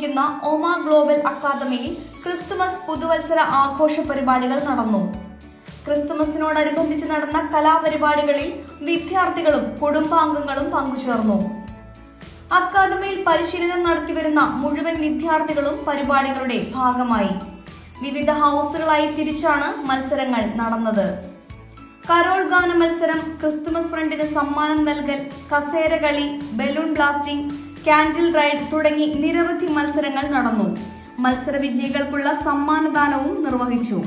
പ്രവർത്തിക്കുന്ന ഒമ ഗ്ലോബൽ അക്കാദമിയിൽ ക്രിസ്തുമസ് പുതുവത്സര ആഘോഷ പരിപാടികൾ നടന്നു. ക്രിസ്തുമസിനോടനുബന്ധിച്ച് നടന്ന കലാപരിപാടികളിൽ വിദ്യാർത്ഥികളും കുടുംബാംഗങ്ങളും പങ്കുചേർന്നു. അക്കാദമിയിൽ പരിശീലനം നടത്തിവരുന്ന മുഴുവൻ വിദ്യാർത്ഥികളും പരിപാടികളുടെ ഭാഗമായി. വിവിധ ഹൗസുകളായി തിരിച്ചാണ് മത്സരങ്ങൾ നടന്നത്. കരോൾ ഗാന മത്സരം ക്രിസ്തുമസ് ഫ്രണ്ടിന് സമ്മാനം നൽകൽ കസേരകളി ബലൂൺ ബ്ലാസ്റ്റിംഗ് കാൻഡിൽ റൈഡ് തുടങ്ങി നിരവധി മത്സരങ്ങൾ നടന്നു. മത്സര വിജയികൾക്കുള്ള സമ്മാനദാനവും നിർവഹിച്ചു.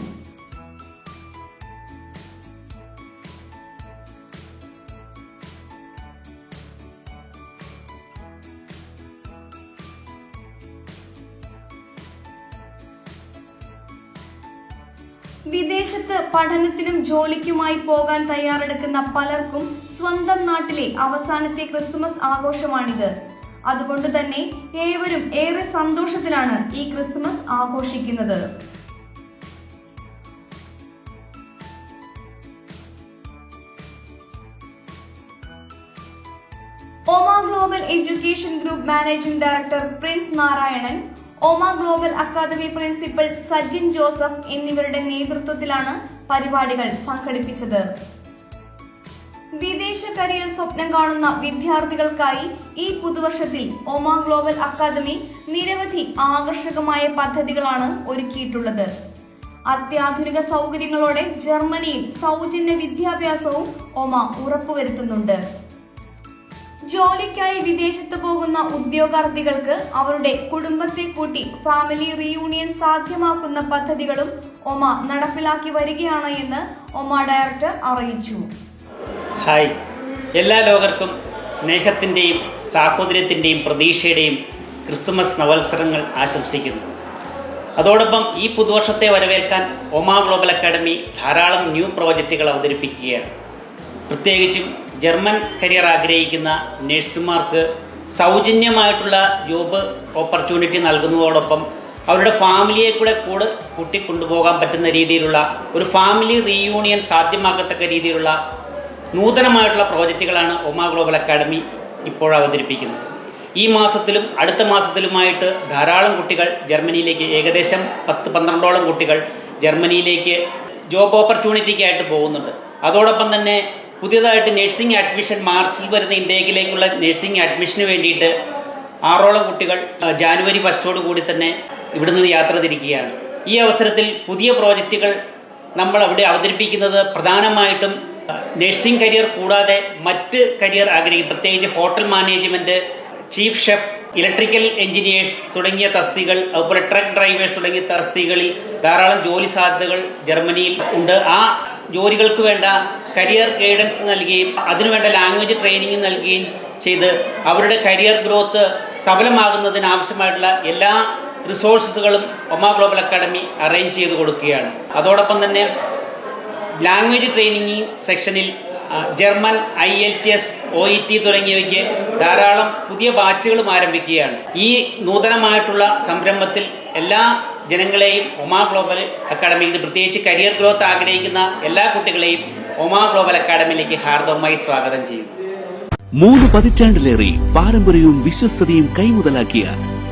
വിദേശത്ത് പഠനത്തിനും ജോലിക്കുമായി പോകാൻ തയ്യാറെടുക്കുന്ന പലർക്കും സ്വന്തം നാട്ടിലെ അവസാനത്തെ ക്രിസ്തുമസ് ആഘോഷമാണിത്. അതുകൊണ്ട് തന്നെ ഏവരും ഏറെ സന്തോഷത്തിലാണ് ഈ ക്രിസ്മസ് ആഘോഷിക്കുന്നത്. Oma global education group managing director Prince Narayanan Oma global academy principal Sajin Joseph എന്നിവരുടെ നേതൃത്വത്തിലാണ് പരിപാടികൾ സംഘടിപ്പിച്ചത്. വിദേശ കരിയർ സ്വപ്നം കാണുന്ന വിദ്യാർത്ഥികൾക്കായി ഈ പുതുവർഷത്തിൽ ഒമാ ഗ്ലോബൽ അക്കാദമി നിരവധി ആകർഷകമായ പദ്ധതികളാണ് ഒരുക്കിയിട്ടുള്ളത്. അത്യാധുനിക സൗകര്യങ്ങളോടെ ജർമ്മനിയിൽ സൗജന്യ വിദ്യാഭ്യാസവും ഒമ ഉറപ്പുവരുത്തുന്നുണ്ട്. ജോലിക്കായി വിദേശത്ത് പോകുന്ന ഉദ്യോഗാർത്ഥികൾക്ക് അവരുടെ കുടുംബത്തെ കൂട്ടി ഫാമിലി റീയൂണിയൻ സാധ്യമാക്കുന്ന പദ്ധതികളും ഒമ നടപ്പിലാക്കി വരികയാണ് എന്ന് ഒമ ഡയറക്ടർ അറിയിച്ചു. ഹായ്. എല്ലാ ലോകർക്കും സ്നേഹത്തിന്റെയും സാഹോദര്യത്തിന്റെയും പ്രതീക്ഷയുടെയും ക്രിസ്മസ് നവത്സരങ്ങൾ ആശംസിക്കുന്നു. അതോടൊപ്പം ഈ പുതുവർഷത്തെ വരവേൽക്കാൻ ഒമാ ഗ്ലോബൽ അക്കാഡമി ധാരാളം ന്യൂ പ്രോജക്റ്റുകൾ അവതരിപ്പിക്കുകയാണ്. പ്രത്യേകിച്ചും ജർമ്മൻ കരിയർ ആഗ്രഹിക്കുന്ന നഴ്സുമാർക്ക് സൗജന്യമായിട്ടുള്ള ജോബ് ഓപ്പർച്യൂണിറ്റി നൽകുന്നതോടൊപ്പം അവരുടെ ഫാമിലിയെ കൂടെ കൂടെ കൂട്ടിക്കൊണ്ടുപോകാൻ പറ്റുന്ന രീതിയിലുള്ള ഒരു ഫാമിലി റീയൂണിയൻ സാധ്യമാക്കത്തക്ക രീതിയിലുള്ള നൂതനമായിട്ടുള്ള പ്രോജക്റ്റുകളാണ് ഒമാ ഗ്ലോബൽ അക്കാഡമി ഇപ്പോൾ അവതരിപ്പിക്കുന്നത്. ഈ മാസത്തിലും അടുത്ത മാസത്തിലുമായിട്ട് ധാരാളം കുട്ടികൾ ജർമ്മനിയിലേക്ക് ഏകദേശം പത്ത് പന്ത്രണ്ടോളം കുട്ടികൾ ജർമ്മനിയിലേക്ക് ജോബ് ഓപ്പർച്യൂണിറ്റിക്കായിട്ട് പോകുന്നുണ്ട്. അതോടൊപ്പം തന്നെ പുതിയതായിട്ട് നഴ്സിംഗ് അഡ്മിഷൻ മാർച്ചിൽ വരുന്ന ഇന്ത്യയിലേക്കുള്ള നഴ്സിംഗ് അഡ്മിഷന് വേണ്ടിയിട്ട് ആറോളം കുട്ടികൾ ജാനുവരി ഫസ്റ്റോട് കൂടി തന്നെ ഇവിടുന്ന് യാത്ര തിരിക്കുകയാണ്. ഈ അവസരത്തിൽ പുതിയ പ്രോജക്റ്റുകൾ നമ്മൾ അവിടെ അവതരിപ്പിക്കുന്നത് പ്രധാനമായിട്ടും നഴ്സിംഗ് കരിയർ കൂടാതെ മറ്റ് കരിയർ ആഗ്രഹിക്കും. പ്രത്യേകിച്ച് hotel management chief chef electrical engineers തുടങ്ങിയ തസ്തികൾ അതുപോലെ ട്രക്ക് ഡ്രൈവേഴ്സ് തുടങ്ങിയ തസ്തികളിൽ ധാരാളം ജോലി സാധ്യതകൾ ജർമ്മനിയിൽ ഉണ്ട്. ആ ജോലികൾക്ക് വേണ്ട കരിയർ ഗൈഡൻസ് നൽകുകയും അതിനുവേണ്ട ലാംഗ്വേജ് ട്രെയിനിങ് നൽകുകയും ചെയ്ത് അവരുടെ കരിയർ ഗ്രോത്ത് സഫലമാകുന്നതിന് ആവശ്യമായിട്ടുള്ള എല്ലാ റിസോഴ്സസുകളും ഒമാ ഗ്ലോബൽ അക്കാഡമി അറേഞ്ച് ചെയ്ത് കൊടുക്കുകയാണ്. അതോടൊപ്പം തന്നെ ലാംഗ്വേജ് ട്രെയിനിങ് സെക്ഷനിൽ German I L T S O E T തുടങ്ങിയവയ്ക്ക് ധാരാളം പുതിയ ബാച്ചുകളും ആരംഭിക്കുകയാണ്. ഈ നൂതനമായിട്ടുള്ള സംരംഭത്തിൽ എല്ലാ ജനങ്ങളെയും ഒമാ ഗ്ലോബൽ അക്കാഡമിയിൽ പ്രത്യേകിച്ച് കരിയർ ഗ്രോത്ത് ആഗ്രഹിക്കുന്ന എല്ലാ കുട്ടികളെയും ഒമാ ഗ്ലോബൽ അക്കാഡമിയിലേക്ക് ഹാർദവമായി സ്വാഗതം ചെയ്യുന്നു. മൂന്ന് പതിറ്റാണ്ടിലേറെ പാരമ്പര്യവും വിശ്വസ്തതയും കൈമുതലാക്കിയ